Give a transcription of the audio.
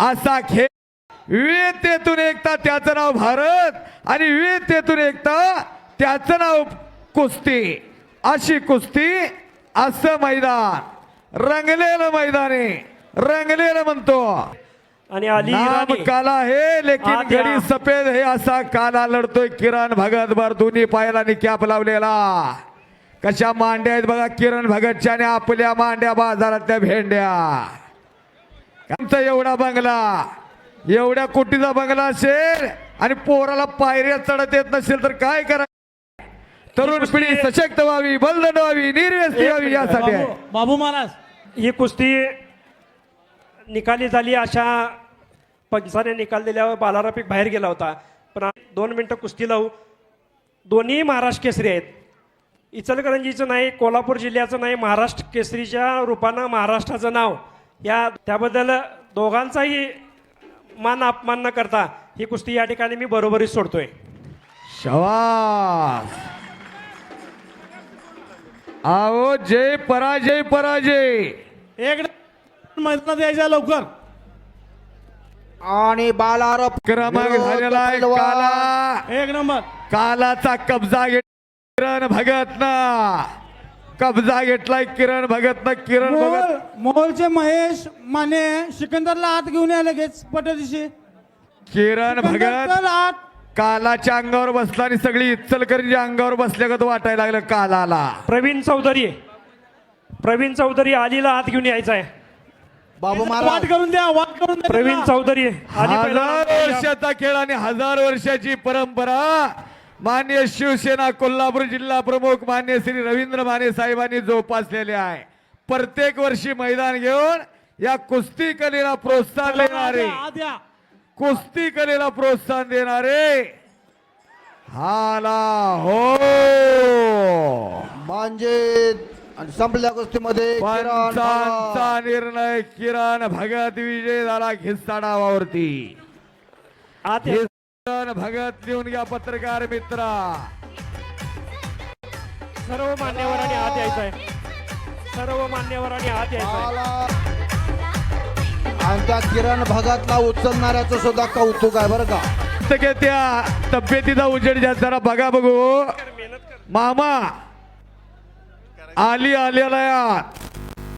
असा खेळ. विविधतेतून एकता त्याचं नाव भारत. आणि विविधतेतून एकता त्याचं नाव कुस्ती. अशी कुस्ती असं मैदान. रंगलेलं मैदान. रंगलेलं म्हणतो. आणि अली नाम काला है लेकिन. गडी सफेद हे असा काला लढतोय किरण भगत. भर दोन्ही पायाला कॅप लावलेला. कशा मांड्या आहेत बघा किरण भगतच्या आणि आपल्या मांड्या बाजारातल्या भेंड्या. आमचा एवढा बंगला एवढ्या कोटीचा बंगला असेल आणि पोराला पायऱ्या चढत येत नसेल तर काय करा? तरुण पिढी सशक्त व्हावी बलदंड व्हावी निर्व्यस्ती व्हावी यासाठी. आहे बाबू बाबू महाराज ही कुस्ती निकाली झाली अशा पंचाने निकाल दिल्यावर बालारापिक बाहेर गेला होता. पण आ- दोन मिनिटं कुस्ती लावू. दोन्ही महाराष्ट्र केसरी आहेत. इचलकरंजीचं नाही कोल्हापूर जिल्ह्याचं नाही महाराष्ट्र केसरीच्या रूपानं महाराष्ट्राचं नाव. या त्याबद्दल दोघांचाही मान अपमान न करता ही कुस्ती या ठिकाणी मी बरोबरीच सोडतोय. शवास. आओ जय पराजय पराजय. एक मैदानात यायचा लवकर. आणि बालारप क्रमांक झालेला आहे. काला. एक नंबर. कालाचा कब्जा घेत किरण भगत ना कब्जा घेतलाय किरण भगत ना किरण भगत. मोहोळचे महेश माने सिकंदरला आत घेऊन या लगेच पटदिशी. किरण भगत आत कालाच्या अंगावर बसला आणि सगळी इचलकरंजी अंगावर बसल्यागत वाटायला लागलं कालाला. प्रवीण चौधरी प्रवीण चौधरी अलीला आत घेऊन यायचा आहे. बाबू वाट महाराज करून द्या वाट करून द्या. प्रवीण. चौधरी हजार वर्षाचा खेळ आणि हजार वर्षाची परंपरा. मान्य शिवसेना कोल्हापूर जिल्हा प्रमुख मान्य श्री रवींद्र माने साहेबांनी जोपासलेले आहे. प्रत्येक वर्षी मैदान घेऊन या कुस्ती कलेला प्रोत्साहन देणारे. कुस्ती कलेला प्रोत्साहन देणारे. हाला हो. म्हणजे संपल्या किरण पंचांचा. निर्णय किरण भगत विजय झाला घिस्सा डावावरती. किरण भगत लिहून घ्या पत्रकार मित्रा. सर्व मान्यवरांनी आत यायचं आहे सर्व मान्यवरांनी आत यायचं आहे बाला- आणि त्या किरण भगतला उचलणाऱ्याचं सुद्धा कौतुक आहे बरं का. त्या तब्येतीचा उजेड जास्त जरा बघा बघू. मामा आली आलेला या